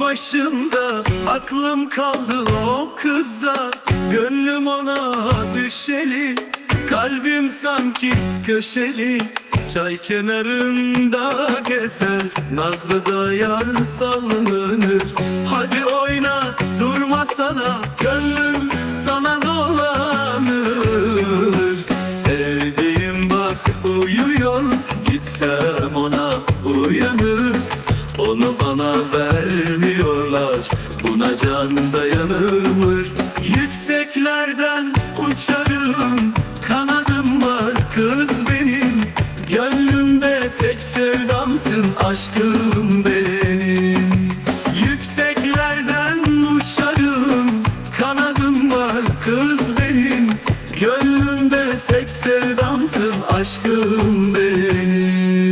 başımda Aklım kaldı o kızda. Gönlüm ona düşeli Kalbim sanki köşeli. Çay kenarında gezer Nazlı da yar sallanır. Hadi oyna durma sana Gönlüm sana dolanır. Sevdiğim bak uyuyor Gitsem ona uyanır Hakkımı bana vermiyorlar. Buna can dayanılır Yükseklerden uçarım. Kanadım var kız benim. Gönlümde tek sevdamsın aşkım benim. Yükseklerden uçarım. Kanadım var kız benim. Gönlümde tek sevdamsın aşkım benim.